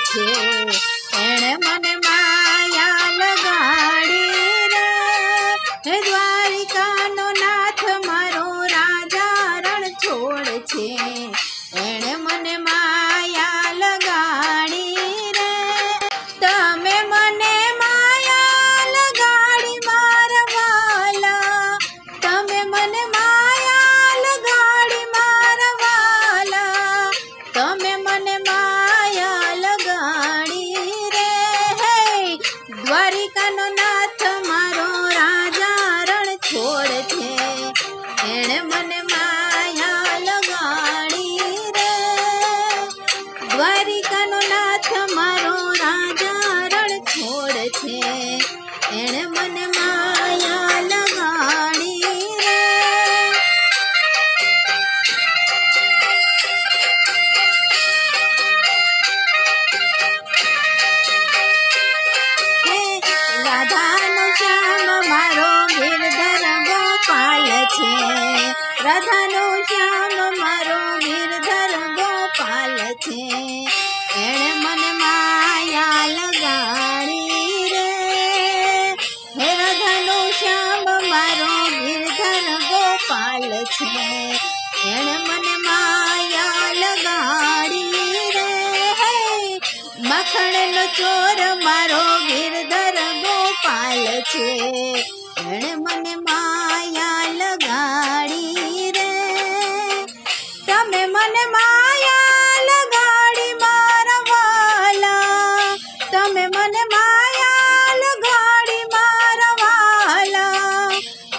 છે. એણે મને છે રાધાનો શ્યામ મારો નિર્ધર ગોપાલ છે. એણે મને માયા લગાડી રે. હે રાધાનો શ્યામ મારો નિર્ધર ગોપાલ છે. એણે મને માયા લગાડી રે. માખણનો ચોર મારો ગિરધર ગોપાલ છે. એણે મને માયા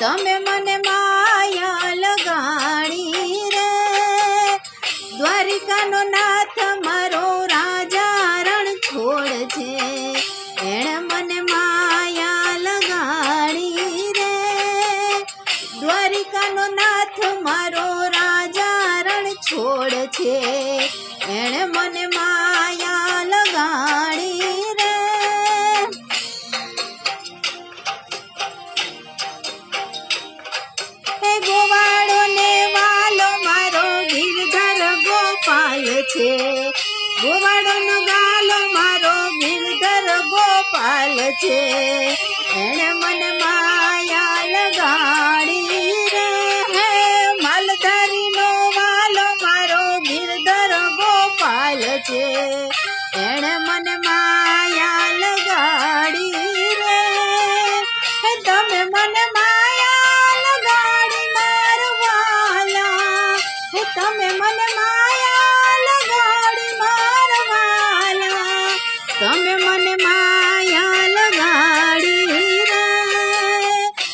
તમે મને માયા લગાડી રે. દ્વારિકાનો નાથ મારો રાજા રણ છોડ છે એણે મને માયા લગાડી રે. દ્વારિકાનો નાથ મારો રાજા રણ છોડ છે એણે મને માયા લગાડી છે. ગોવાળો નો ગાલો મારો ગીરધર ગોપાલ છે. એણે મને માયા લગાડી રે હે માલધારીનો વાલો મારો ગીરધર ગોપાલ છે. એણે મને માયા લગાડી રે તમે મને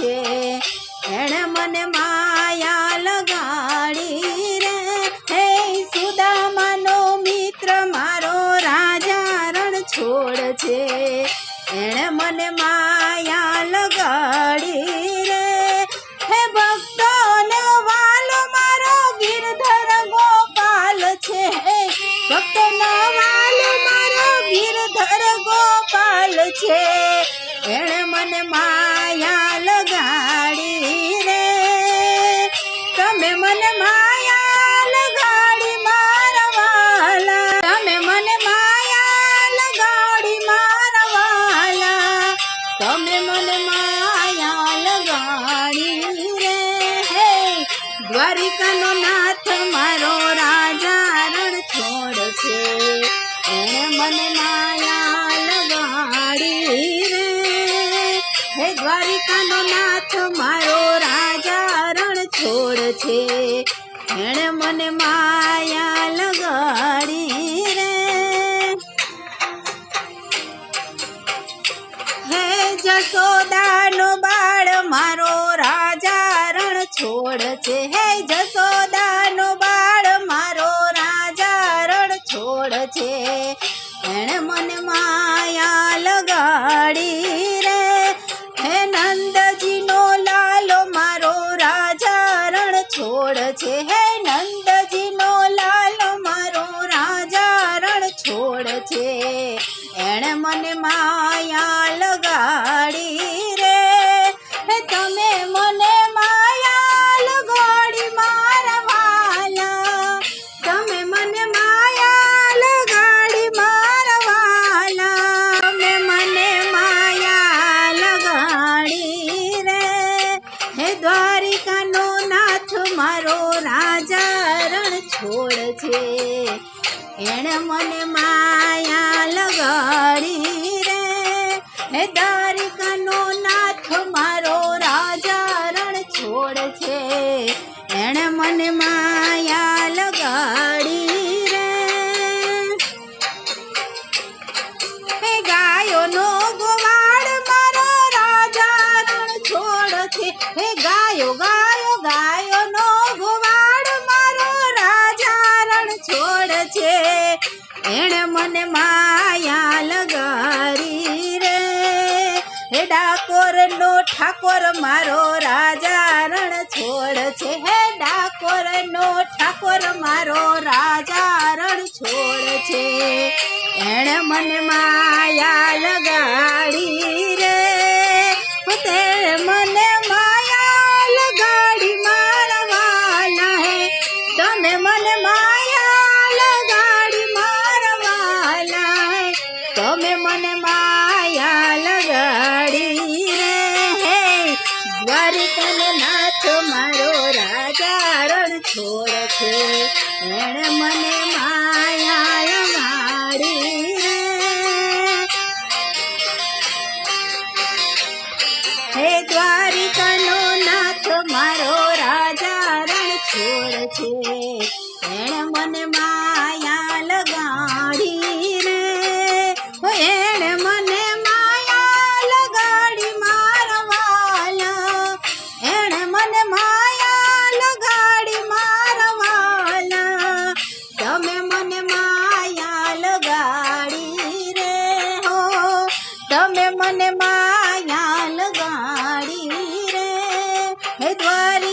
છે. એણે મને માયા લગાડી રે. હે સુદામાનો મિત્ર, મારો રાજા રણ છોડ છે. એણે મને માયા દ્વારિકાનો નાથ મારો રાજા રણ છોડ છે. એણે મને માયા લગાડી રે. હે દ્વારિકાનો નાથ મારો રાજા રણ છોડ છે. એણે મને માયા લગાડી રે. હે જસોદાનો બાળ મારો રાજા રણ છોડ છે. હે છોડ છે. એણે મને માયા લગાડી રે. હે દ્વારિકાનો નાથ, મારો રાજા રણ છોડ છે. એણે મને માયા લગાડી રે. ગાયોનો ગોવાળ, મારો રાજા રણ છોડ છે. હે ગાયો ડાકોરનો ઠાકોર મારો રાજા રણ છોડ છે. હે ડાકોરનો ઠાકોર મારો રાજા રણ છોડ છે. એણે મને માયા લગાડી રે. તે મને દ્વારિકાનો નાથ મારો રાજા રણ છોડ છે. એણે મને માયા લગાડી Hey, Dwari!